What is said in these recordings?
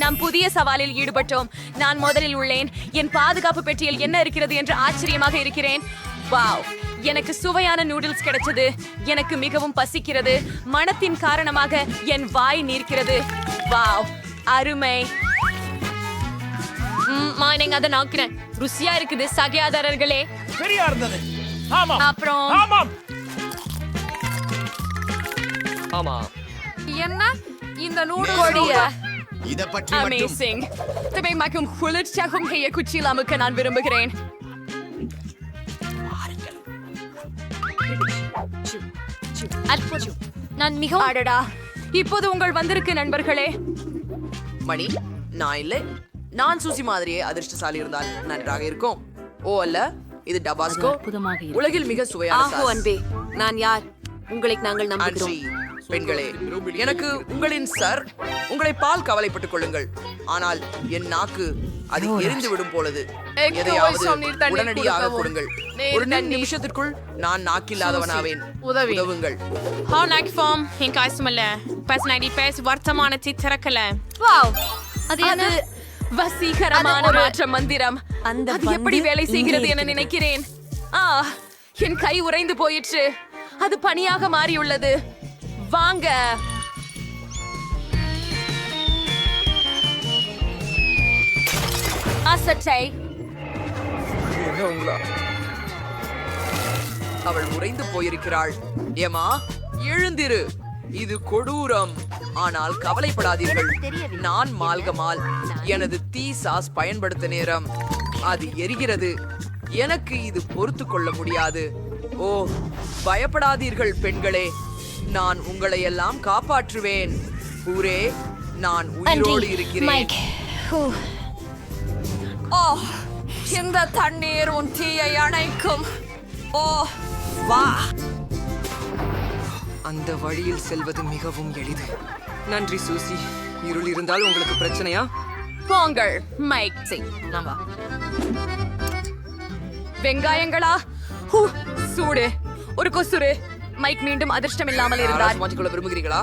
நாம் புதிய சவாலில் ஈடுபட்டோம். நான் முதலில் உள்ளேன். என் பாதுகாப்பு பெட்டியில் என்ன இருக்கிறது என்று ஆச்சரியமாக இருக்கிறேன். வாவ். எனக்கு சுவையான நூடுல்ஸ் கிடைச்சது. எனக்கு மிகவும் பசிக்கிறது. மனத்தின் காரணமாக என் வாய் நீர்க்கிறது. வாவ். அருமை. மார்னிங் அதை நாக்குறேன். ருசியா இருக்குது சகையாதாரர்களே. சரியா இருந்தது. அப்புறம்? ஆமாம். ஆமா என்ன? இந்த நூடுல்ஸ் இத பற்றி மட்டும் அமேசிங் தவை மக்கும் குளிர்ச்சியாகவும் ஹெய்ய குச்சியில் அமுக்க நான் விரும்புகிறேன் அற்புதம். நான் மிகவும் அடடா. இப்போது உங்கள் வந்திருக்கு நண்பர்களே. மணி நான் இல்லை. நான் சூசி மாதிரியே அதிர்ஷ்டசாலி இருந்தால் நன்றாக இருக்கும். ஓ அல்ல இது டபாஸ்கோ. உலகில் மிக சுவையான sauce. அன்பே. நான் யார்? உங்களை நாங்கள் நம்புகிறோம். பெண்களே எனக்கு உங்களின் சர் உங்களை பால் கவலைப்பட்டுக் கொள்ளுங்கள் ஆனால் என் நாக்கு அது எரிந்து விடும் போலது எதையாவது உடனடியாக. கொடுங்கள் ஒரு. நிமிஷத்திற்குள் நான் நாக்கில்லாதவனாவேன் உதவி. உதவுங்கள் Honnag form, hin kaismale. Personality pes vartamana tittarakale. Wow அது என்ன? அது வசீகரமான மாற்ற மந்திரம் அந்த அது எப்படி வேலை செய்கிறது என. நினைக்கிறேன் ஆ என் கை உறைந்து போயிற்று அது பனியாக மாறியுள்ளது வாங்க. அசட்டை. அவள் உறைந்து போயிருக்கிறாள். ஏமா எழுந்திரு. இது கொடூரம். ஆனால் கவலைப்படாதீர்கள். நான் மால்கமால். எனது தீ சாஸ் பயன்படுத்த நேரம். அது எரிகிறது. எனக்கு இது பொறுத்து கொள்ள முடியாது. ஓ பயப்படாதீர்கள் பெண்களே. நான் உங்களை எல்லாம் காப்பாற்றுவேன். ஊரே நான் உயிரோடு இருக்கிறேன். ஓ இந்த தண்ணீர் உன் தீயை அணைக்கும். ஓ வா. அந்த வழியில் செல்வது மிகவும் எளிது. நன்றி சூசி. இருள் இருந்தால் உங்களுக்கு பிரச்சனையா? போங்கள் மைக். சிங் வெங்காயங்களா? ஹூ, சூடு. ஒரு கொசுறு. மைக் மீண்டும் அதிர்ஷ்டம் இல்லாமல் இருந்தார் மாற்றிக்கொள்ள விரும்புகிறீர்களா.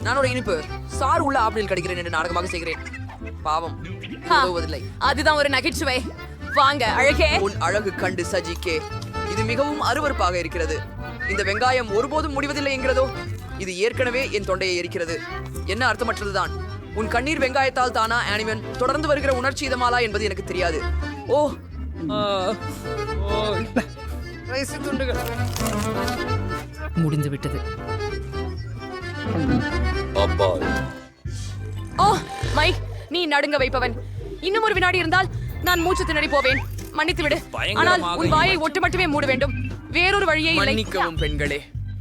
நான் ஒரு இனிப்பு. சார் உள்ள ஆப்பிளில் கிடைக்கிறேன் என்று நாடகமாக செய்கிறேன். பாவம். உதவுவதில்லை. அதுதான் ஒரு நகைச்சுவை. வாங்க அழகே. உன் அழகு கண்டு சஜிக்கே. இது மிகவும் அருவருப்பாக இருக்கிறது. இந்த வெங்காயம் ஒருபோதும் முடிவதில்லை என்கிறதோ? இது ஏற்கனவே என் தொண்டையை எரிக்கிறது. என்ன அர்த்தமற்றதுதான்? உன் கண்ணீர் வெங்காயத்தால் தானா ஆனிமன்? தொடர்ந்து வருகிற உணர்ச்சி இதமாலா என்பது எனக்கு தெரியாது. ஓ துண்டுகள். முடிந்து விட்டது. ஓ மைக் நீ நடுங்க வைப்பவன். இன்னும் ஒரு வினாடி இருந்தால் நான் மூச்சு திணறி போவேன். மன்னித்து விடு. ஆனால் உன் வாயை ஒட்டு மட்டுமே மூட வேண்டும். வேறொரு வழியே இல்லை. மன்னிக்கவும் பெண்களே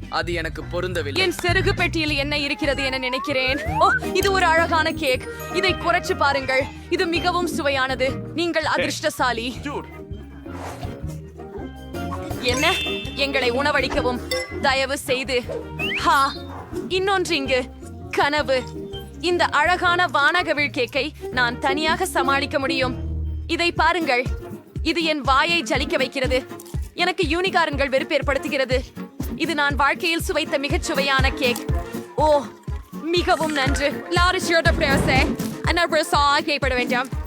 அது எனக்கு பொருந்தவில்லை. என் செருகு பெட்டியில் என்ன இருக்கிறது என நினைக்கிறேன். ஓ இது ஒரு அழகான கேக். இதை குறைச்சு பாருங்கள். இது மிகவும் சுவையானது. நீங்கள் அதிர்ஷ்டசாலி. என்ன? எங்களை உணவளிக்கவும். தயவு செய்து. ஹா இன்னொன்று இங்கு. கனவு. இந்த அழகான வானகவிழ் கேக்கை நான் தனியாக சமாளிக்க முடியும். இதை பாருங்கள். இது என் வாயை ஜலிக்க வைக்கிறது. எனக்கு யூனிகாரன்கள் வெறுப்பு ஏற்படுத்துகிறது இது நான் வாழ்க்கையில் சுவைத்த மிகச் சுவையான கேக். ஓ மிகவும் நன்று. லாரிஸ் யோட பிரேசே அன்ன சா கேட்பட வேண்டாம்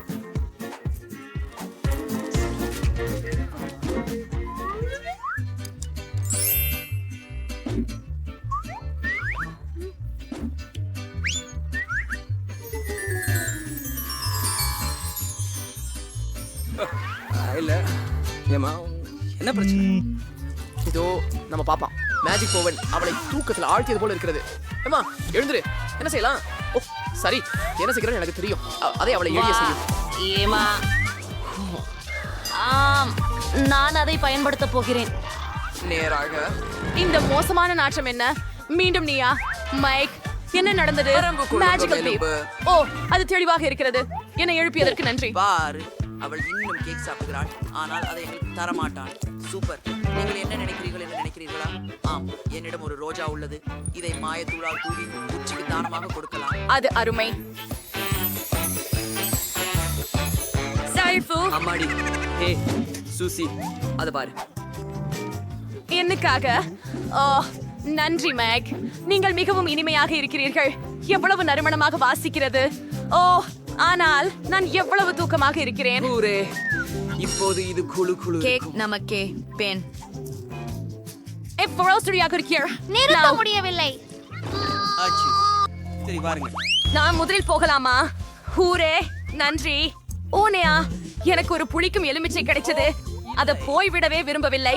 இல்ல ஏமா என்ன பிரச்சனை? இதோ நம்ம பாப்பான் மேஜிக் போவன் அவளை தூக்கத்துல ஆழ்த்தியது போல இருக்கிறது. ஏமா எழுந்துரு. என்ன செய்யலாம்? ஓ சரி. என்ன செய்கிறேன்னு எனக்கு தெரியும். அதை அவளை எளிய செய்யும். ஏமா ஆம் நான் அதை பயன்படுத்த போகிறேன். நேராக. இந்த மோசமான நாற்றம் என்ன? மீண்டும் நீயா? மைக் என்ன நடந்தது? மேஜிக்கல். ஓ அது தெளிவாக இருக்கிறது. என்னை எழுப்பியதற்கு நன்றி. பாரு. அவள் இன்னும் கேக் சாப்பிடுகிறாள். ஆனால் அதை எங்களுக்கு தர மாட்டாள் சூப்பர் நீங்கள் என்ன நினைக்கிறீர்கள் என்று நினைக்கிறீர்களா? ஆம் என்னிடம் ஒரு ரோஜா உள்ளது. இதை மாயத்தூளால் தூவி உச்சிக்கு தானமாக கொடுக்கலாம். அது அருமை. அம்மாடி. ஹே சூசி. அத பாரு. என்னக்காக? ஓ நன்றி மேக். நீங்கள் மிகவும் இனிமையாக இருக்கிறீர்கள். எவ்வளவு நறுமணமாக வாசிக்கிறது. ஓ ஆனால் நான் எவ்வளவு தூக்கமாக இருக்கிறேன்? ஊரே இப்போது இது குழு குழு கேக் நமக்கே பென். எவ்வளவு சரியாக இருக்கிற நிறுத்த முடியவில்லை. ஆச்சு. சரி பாருங்க நான் முதலில் போகலாமா? ஹூரே நன்றி. ஓனேயா எனக்கு ஒரு புளிக்கும் எலுமிச்சை கிடைச்சது. அத போய்விடவே விரும்பவில்லை.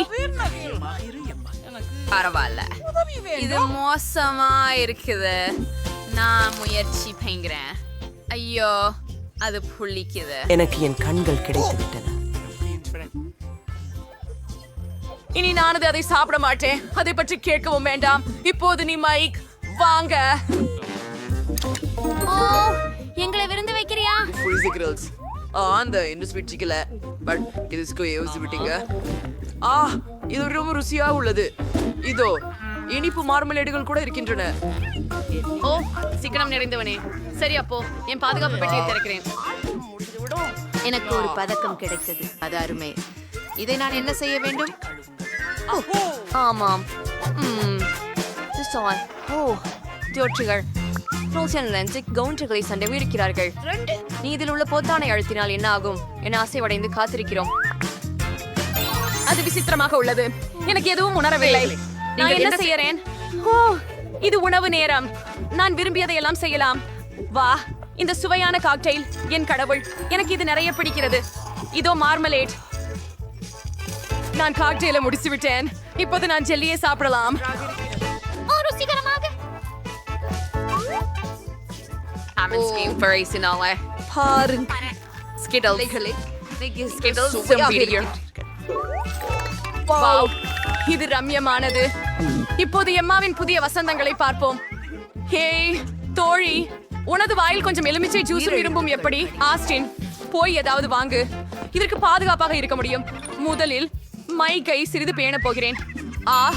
பரவாயில்ல. இது மோசமா இருக்குது. நான் முயற்சி பைங்கிறேன் ஐயோ அது புளிக்குது. எனக்கு என் கண்கள் கிடைத்து விட்டன இனி நானது அதை சாப்பிட மாட்டேன். அதை பற்றி கேட்கவும் வேண்டாம். இப்போது நீ மைக் வாங்க. ஓ எங்களை விருந்து வைக்கிறியா? புரிசு கிரில்ஸ் அந்த இன்னும் ஸ்வீட் சிக்கல பட் இதுக்கு யோசிச்சு விட்டீங்க. ஆ இது ரொம்ப ருசியா உள்ளது. இதோ இனிப்பு மார்மலேடுகள் கூட இருக்கின்றன. ஓ சிக்கனம் நிறைந்தவனே. சரி அப்போ என் பாதுகாப்பு பெட்டியை திறக்கிறேன். எனக்கு ஒரு பதக்கம் கிடைத்தது. அது அருமை. இதை நான் என்ன செய்ய வேண்டும்? ஆமாம். ஓ தியோட்சிகள் ரோஷன் லென்சிக் கவுண்டர்களை சண்டை இருக்கிறார்கள் நீ இதில் உள்ள பொத்தானை அழுத்தினால் என்ன ஆகும்? என ஆசைவடைந்து காத்திருக்கிறோம். அது விசித்திரமாக உள்ளது. எனக்கு எதுவும் உணரவில்லை. நான் என்ன செய்யறேன்? ஓ இது உணவு நேரம். நான் விரும்பியதை எல்லாம் செய்யலாம். வா இந்த சுவையான காக்டெயில் என் கடவுள் எனக்கு இது நிறைய பிடிக்கிறது. இதோ மார்மலேட் நான் காக்டெயில முடிச்சு விட்டேன் இப்போது நான் ஜெல்லியை சாப்பிடலாம். பாருங்க. வாவ் இது ரம்யமானது. இப்போது எம்மாவின் புதிய வசந்தங்களை பார்ப்போம். ஹே தோழி உனது வாயில் கொஞ்சம் எலுமிச்சை ஜூஸும் விரும்பும் எப்படி? ஆஸ்டின் போய் ஏதாவது வாங்கு. இதற்கு பாதுகாப்பாக இருக்க முடியும். முதலில் மைக்கை சிறிது பேணப் போகிறேன். ஆ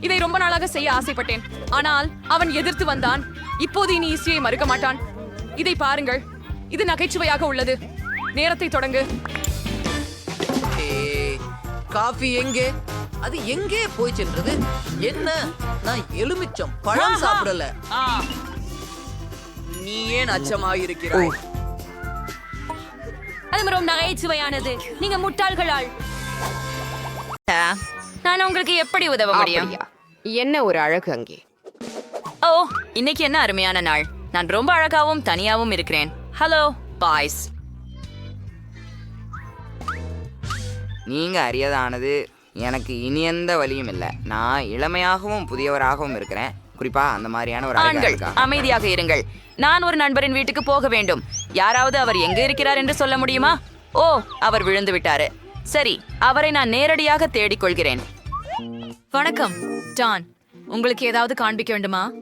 இதை ரொம்ப நாளாக செய்ய ஆசைப்பட்டேன். ஆனால் அவன் எதிர்த்து வந்தான். இப்போது இனி ஈஸ்டியை மறுக்க மாட்டான். இதை பாருங்கள். இது நகைச்சுவையாக உள்ளது. நேரத்தை தொடங்கு. காஃபி எங்கே? அது எங்கே போய் சென்றது? என்ன? நான் எலுமிச்சம் பழம் சாப்பிடல. நீ ஏன் அச்சமாக இருக்கிறாய். அது மிகவும் நகைச்சுவையானது நீங்க முட்டாள்களால். நான் உங்களுக்கு எப்படி உதவ முடியும்? என்ன ஒரு அழகு அங்கே? ஓ இன்னைக்கு என்ன அருமையான நாள். நான் ரொம்ப அழகாவும் தனியாவும் இருக்கிறேன். ஹலோ பாய்ஸ் நீங்க அறியதானது எனக்கு இனி எந்த வழியும் இல்லை. நான் இளமையாகவும் புதியவராகவும் இருக்கிறேன். குறிப்பா அந்த மாதிரியான ஒரு ஆண்கள் அமைதியாக இருங்கள். நான் ஒரு நண்பரின் வீட்டுக்கு போக வேண்டும். யாராவது அவர் எங்க இருக்கிறார் என்று சொல்ல முடியுமா? ஓ அவர் விழுந்து விட்டாரு. சரி அவரை நான் நேரடியாக தேடிக் கொள்கிறேன். வணக்கம் டான். உங்களுக்கு ஏதாவது காண்பிக்க வேண்டுமா?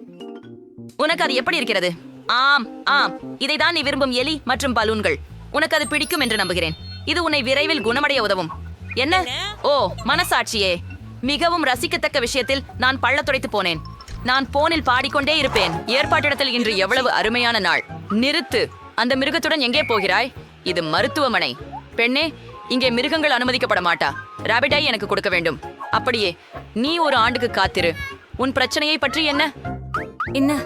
உனக்கு அது எப்படி இருக்கிறது? ஆம் ஆம். இதை தான் நீ விரும்பும் எலி மற்றும் பலூன்கள். உனக்கு அது பிடிக்கும் என்று நம்புகிறேன். இது உன்னை விரைவில் குணமடைய உதவும். என்ன? ஓ மனசாட்சியே. மிகவும் ரசிக்கத்தக்க விஷயத்தில் நான் பள்ளத்துடைத்து போனேன். நான் போனில் பாடிக்கொண்டே இருப்பேன். ஏற்பாட்டிடத்தில் இன்று எவ்வளவு அருமையான நாள். நிறுத்து. அந்த மிருகத்துடன் எங்கே போகிறாய்? இது மருத்துவமனை. பெண்ணே இங்கே மிருகங்கள் அனுமதிக்கப்பட மாட்டா. ராபிட்டை எனக்கு கொடுக்க வேண்டும். அப்படியே நீ ஒரு ஆண்டுக்கு காத்திரு. உன் பிரச்சனையை பற்றி என்ன? என்ன?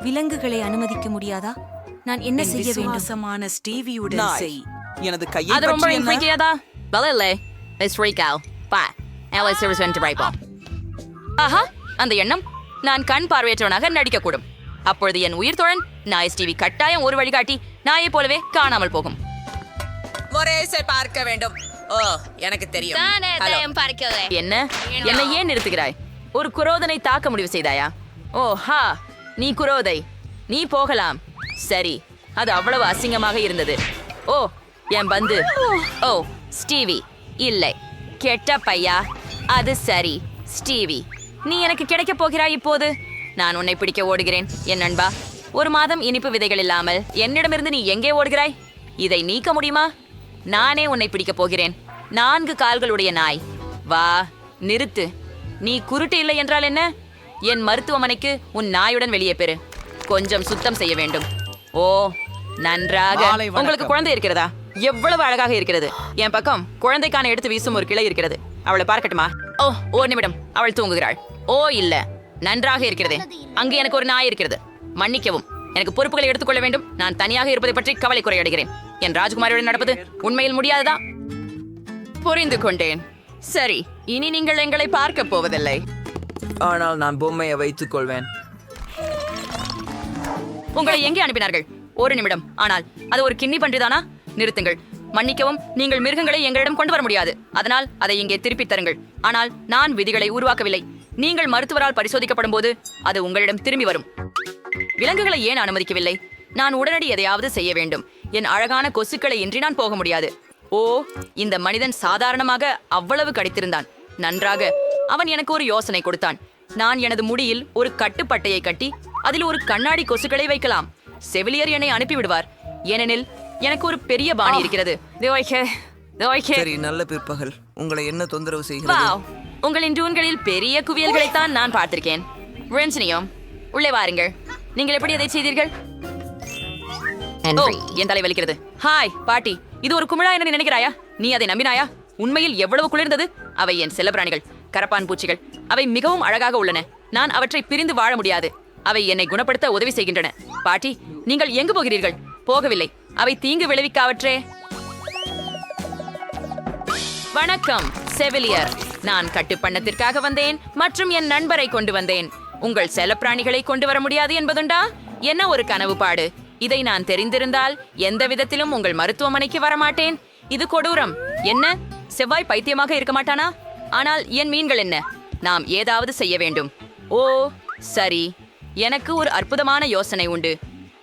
விலங்குகளை அனுமதிக்க முடியாதா? நான் என்ன செய்ய வேண்டும்? எனது கையை அது ரொம்ப freak out பா எலை சிறுஸ் வென்று வைப்போம் ஆஹா அந்த எண்ணம் நான் கண் பார்வையற்றவனாக நடிக்கக்கூடும். அப்பொழுது என் உயிர் தோழன் நாய் டிவி கட்டாயம் ஒரு வழிகாட்டி நாயை போலவே காணாமல் போகும். ஒரேசை பார்க்க வேண்டும். ஓ எனக்கு தெரியும். என்ன? என்னை ஏன் நிறுத்துகிறாய்? ஒரு குரோதனை தாக்க முடிவு செய்தாயா? ஓ ஹா. நீ குரோதை. நீ போகலாம். சரி. அது அவ்வளவு அசிங்கமாக இருந்தது. ஓ என் பந்து. ஓ ஸ்டீவி. இல்லை. கெட்ட பையா? அது சரி. ஸ்டீவி நீ எனக்கு கிடைக்க போகிறாய் இப்போது? நான் உன்னை பிடிக்க ஓடுகிறேன் என் நண்பா. ஒரு மாதம் இனிப்பு விதைகள் இல்லாமல் என்னிடமிருந்து நீ எங்கே ஓடுகிறாய்? இதை நீக்க முடியுமா? நானே உன்னை பிடிக்கப் போகிறேன். நான்கு கால்களுடைய நாய். வா நிறுத்து. நீ குருட்டு இல்லை என்றால் என்ன? என் மருத்துவமனைக்கு உன் நாயுடன் வெளியே பெறு. கொஞ்சம் சுத்தம் செய்ய வேண்டும். ஓ நன்றாக. உங்களுக்கு குழந்தை இருக்கிறதா? எவ்வளவு அழகாக இருக்கிறது. என் பக்கம் குழந்தைக்கான எடுத்து வீசும் ஒரு கிளை இருக்கிறது. அவளை பார்க்கட்டுமா? ஓ ஒரு நிமிடம். அவள் தூங்குகிறாள். ஓ இல்ல. நன்றாக இருக்கிறது. அங்கு எனக்கு ஒரு நாய் இருக்கிறது. மன்னிக்கவும். எனக்கு பொறுப்புகளை எடுத்துக்கொள்ள வேண்டும். நான் தனியாக இருப்பதை பற்றி கவலை குறையடைகிறேன். என் ராஜ்குமாரியுடன் நடப்பது உண்மையில் முடியாததா? புரிந்து கொண்டேன். சரி இனி நீங்கள் எங்களை பார்க்க போவதில்லை. ஆனால் நான் பொம்மையை வைத்துக் கொள்வேன். உங்களை எங்கே அனுப்பினார்கள்? ஒரு நிமிடம். ஆனால் அது ஒரு கிண்ணி பன்றிதானா? நிறுத்துங்கள். மன்னிக்கவும் நீங்கள் மிருகங்களை எங்களிடம் கொண்டு வர முடியாது. அதனால் அதை இங்கே திருப்பித் தருங்கள். ஆனால் நான் விதிகளை உருவாக்கவில்லை. நீங்கள் மருத்துவரால் பரிசோதிக்கப்படும் போது அது உங்களிடம் திரும்பி வரும். விலங்குகளை ஏன் அனுமதிக்கவில்லை? நான் உடனடி எதையாவது செய்ய வேண்டும். என் அழகான கொசுக்களை இன்றி நான் போக முடியாது. ஓ இந்த மனிதன் சாதாரணமாக அவ்வளவு கடித்திருந்தான். நன்றாக. அவன் எனக்கு ஒரு யோசனை கொடுத்தான். நான் எனது முடியில் ஒரு கட்டுப்பட்டையை கட்டி அதில் ஒரு கண்ணாடி கொசுக்களை வைக்கலாம். செவிலியர் என்னை அனுப்பிவிடுவார். ஏனெனில் எனக்கு ஒரு பெரிய பாணி இருக்கிறது. சரி நல்ல பிற்பகல். உங்களை என்ன தொந்தரவு செய்கிறது? உங்களின் டூன்களில் பெரிய குவியல்களைத்தான் நான் பார்த்திருக்கேன். ரென்சினியம் உள்ளே வாருங்கள். நீங்கள் எப்படி அதை செய்தீர்கள்? ஓ என் தலை வலிக்கிறது. ஹாய் பாட்டி. இது ஒரு குமிழா என்று நினைக்கிறாயா? நீ அதை நம்பினாயா? உண்மையில் எவ்வளவு குளிர்ந்தது? அவை என் செல்லப்பிராணிகள் கரப்பான் பூச்சிகள். அவை மிகவும் அழகாக உள்ளன. நான் அவற்றை பிரிந்து வாழ முடியாது. அவை என்னை குணப்படுத்த உதவி செய்கின்றன. பாட்டி நீங்கள் எங்கு போகிறீர்கள்? போகவில்லை. அவை தீங்கு விளைவிக்காவற்றே. வணக்கம் செவிலியர். நான் கட்டுப்பண்ணத்திற்காக வந்தேன் மற்றும் என் நண்பரை கொண்டு வந்தேன். உங்கள் செல்லப்பிராணிகளை கொண்டு வர முடியாது என்பதுண்டா? என்ன ஒரு கனவு பாடு இதை நான் தெரிந்திருந்தால் எந்த விதத்திலும் உங்கள் மருத்துவமனைக்கு வரமாட்டேன். இது கொடூரம். என்ன? செவ்வாய் பைத்தியமாக இருக்க மாட்டானா? ஆனால் என் மீன்கள் என்ன? நாம் ஏதாவது செய்ய வேண்டும். ஓ சரி. எனக்கு ஒரு அற்புதமான யோசனை உண்டு.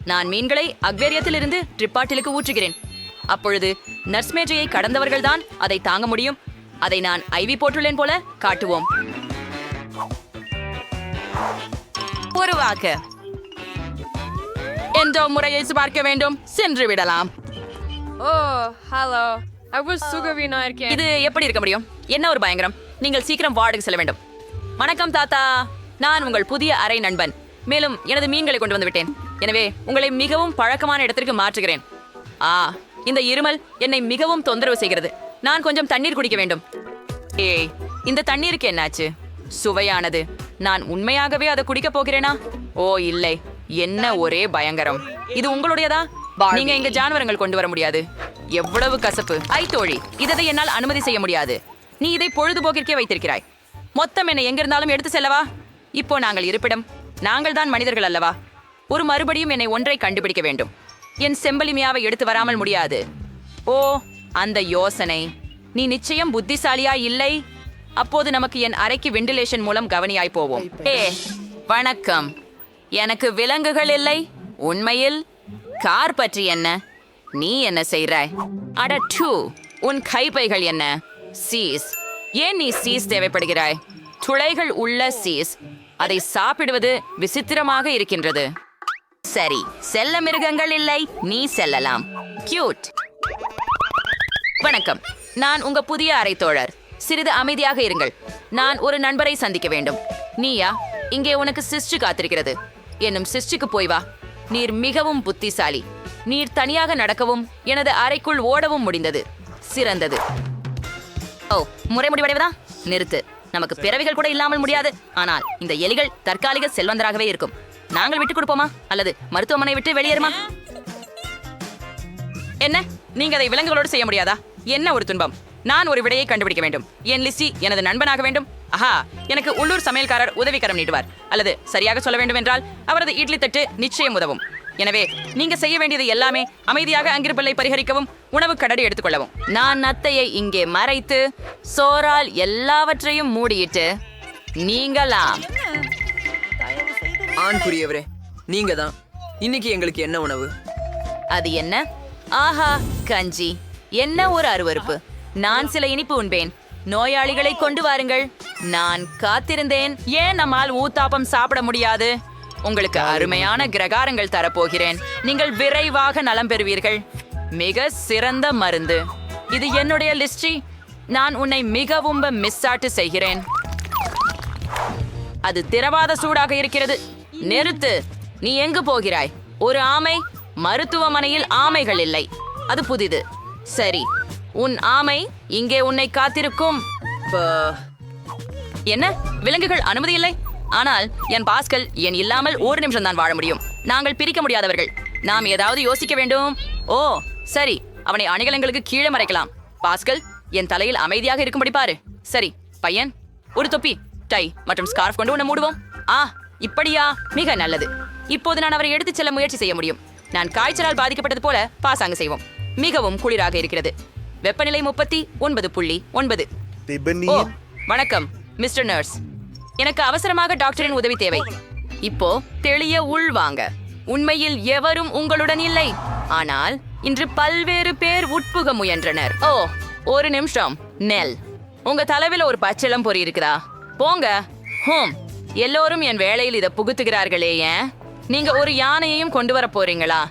நான் மீன்களை அக்வேரியத்திலிருந்து ட்ரிப்பாட்டிலுக்கு ஊற்றுகிறேன். அப்பொழுது நர்ஸ் மேஜையை கடந்தவர்கள்தான் அதை தாங்க முடியும். அதை நான் ஐவி போட்டுள்ளேன் போல காட்டுவோம். உருவாக்க. எந்த முறையை பார்க்க வேண்டும்? சென்று விடலாம். ஓ ஹலோ. அவர் சுகவீனா இருக்கேன். இது எப்படி இருக்க முடியும்? என்ன ஒரு பயங்கரம்? நீங்கள் சீக்கிரம் வார்டுக்கு செல்ல வேண்டும். வணக்கம் தாத்தா. நான் உங்கள் புதிய அறை நண்பன். மேலும் எனது மீன்களை கொண்டு வந்து விட்டேன். எனவே உங்களை மிகவும் பழக்கமான இடத்திற்கு மாற்றுகிறேன். ஆ இந்த இருமல் என்னை மிகவும் தொந்தரவு செய்கிறது. நான் கொஞ்சம் தண்ணீர் குடிக்க வேண்டும். ஏய் இந்த தண்ணீருக்கு என்னாச்சு? சுவையானது. நான் உண்மையாகவே அதை குடிக்க போகிறேனா? ஓ இல்லை. என்ன ஒரே பயங்கரம். இது உங்களுடையதா? நீங்க இங்க ஜானவரங்கள் கொண்டு வர முடியாது. எவ்வளவு கசப்பு. ஐ தோழி இதை என்னால் அனுமதி செய்ய முடியாது. நீ இதை பொழுதுபோக்கிற்கே வைத்திருக்கிறாய். மொத்தம் என்னை எங்கிருந்தாலும் எடுத்து செல்லவா? இப்போ நாங்கள் இருப்பிடம். நாங்கள் தான் மனிதர்கள் அல்லவா? ஒரு மறுபடியும் என்னை ஒன்றை கண்டுபிடிக்க வேண்டும். என் செம்பலிமையாவை எடுத்து வராமல் முடியாது. ஓ அந்த யோசனை. நீ நிச்சயம் புத்திசாலியா இல்லை? அப்போது நமக்கு என் அறைக்கு வெண்டிலேஷன் மூலம் கவனியாய் போவோம். ஏ வணக்கம். எனக்கு விலங்குகள் இல்லை? உண்மையில்? கார் பற்றி என்ன? நீ என்ன செய்றாய் அட டூ உன் கைப்பைகள் என்ன? சீஸ். ஏன் நீ சீஸ் தேவைப்படுகிறாய்? துளைகள் உள்ள சீஸ். அதை சாப்பிடுவது விசித்திரமாக இருக்கின்றது. சரி செல்ல மிருகங்கள் இல்லை. நீ செல்லலாம். கியூட் வணக்கம். நான் உங்க புதிய அறை தோழர் சிறிது அமைதியாக இருங்கள். நான் ஒரு நண்பரை சந்திக்க வேண்டும். நீயா இங்கே உனக்கு சிஸ்டு காத்திருக்கிறது. என்னும் சிஸ்டுக்கு போய் வா. நீர் மிகவும் புத்திசாலி. நீர் தனியாக நடக்கவும் எனது அறைக்குள் ஓடவும் முடிந்தது. சிறந்தது. ஓ முறை முடிவடைவதா? நிறுத்து. நமக்கு பிறவிகள் கூட இல்லாமல் முடியாது. ஆனால் இந்த எலிகள் தற்காலிக செல்வந்தராகவே இருக்கும். நாங்கள் விட்டு கொடுப்போமா? அல்லது மருத்துவமனை விட்டு வெளியேறுமா? என்ன? நீங்க அதை விலங்குகளோடு செய்ய முடியாதா? என்ன ஒரு துன்பம். நான் ஒரு விடையை கண்டுபிடிக்க வேண்டும். என் லிசி எனது நண்பனாக வேண்டும். ஆஹா எனக்கு உள்ளூர் சமையல்காரர் உதவிக்கரம் நீட்டுவார். அல்லது சரியாக சொல்ல வேண்டும் என்றால் அவரது இட்லி தட்டு நிச்சயம் உதவும். எனவே நீங்க செய்ய வேண்டியது எல்லாமே அமைதியாக அங்கிருப்பலை பரிகரிக்கவும் உணவு கடடி எடுத்துக்கொள்ளவும் நான் நத்தையை இங்கே மறைத்து சோறால் எல்லாவற்றையும் மூடியிட்டு நீங்களாம். ஆண்குரியவரே நீங்க தான் இன்னைக்கு எங்களுக்கு என்ன உணவு? அது என்ன? ஆஹா கஞ்சி. என்ன ஒரு அருவருப்பு. நான் சில இனிப்பு உண்பேன். நோயாளிகளை கொண்டு வாருங்கள். நான் காத்திருந்தேன். ஏன் நம்மால் ஊத்தாப்பம் சாப்பிட முடியாது? உங்களுக்கு அருமையான கிரகாரங்கள் தரப்போகிறேன். நீங்கள் விரைவாக நலம் பெறுவீர்கள். மிக சிறந்த மருந்து. இது என்னுடைய லிஸ்டி. நான் உன்னை மிகவும் மிஸ் ஆட்டு செய்கிறேன். அது திரவாத சூடாக இருக்கிறது. நிறுத்து. நீ எங்கு போகிறாய்? ஒரு ஆமை மருத்துவமனையில் ஆமைகள் இல்லை. அது புதிது. சரி உன் ஆமை இங்கே உன்னை காத்திருக்கும். என்ன? விலங்குகள் அனுமதி இல்லை? ஆனால் என் பாஸ்கல் என் இல்லாமல் ஒரு நிமிஷம் தான் வாழ முடியும். நாங்கள் பிரிக்க முடியாதவர்கள். நாம் ஏதாவது யோசிக்க வேண்டும். ஓ சரி அவனை அணிகலங்களுக்கு கீழே மறைக்கலாம். பாஸ்கல் என் தலையில் அமைதியாக இருக்கும்படி பாரு. சரி பையன் ஒரு தொப்பி டை மற்றும் ஸ்கார்ஃப் கொண்டு உன்னை மூடுவோம். ஆ இப்படியா? மிக நல்லது. இப்போது நான் அவரை எடுத்துச் செல்ல முயற்சி செய்ய முடியும். நான் காய்ச்சலால் பாதிக்கப்பட்டது போல பாசாங்கு செய்வோம். மிகவும் குளிராக இருக்கிறது. வெப்பநிலை முப்பத்தி ஒன்பது புள்ளி ஒன்பது. ஓ வணக்கம் மிஸ்டர் நர்ஸ். எனக்கு அவசரமாக டாக்டரின் உதவி தேவை. இப்போ தெளிய உள்வாங்க உண்மையில் எவரும் உங்களுடன் இல்லை. ஆனால் இன்று பல்வேறு பேர் உட்புக முயன்றனர். ஓ ஒரு நிமிஷம். நெல் உங்க தலைவில ஒரு பச்சிளம் பொறி இருக்குதா? போங்க. ஹோம். எல்லோரும் என் வேலையில் இதை புகுத்துகிறார்களே ஏன்? நீங்க ஒரு யானையையும் கொண்டு வர போறீங்களா?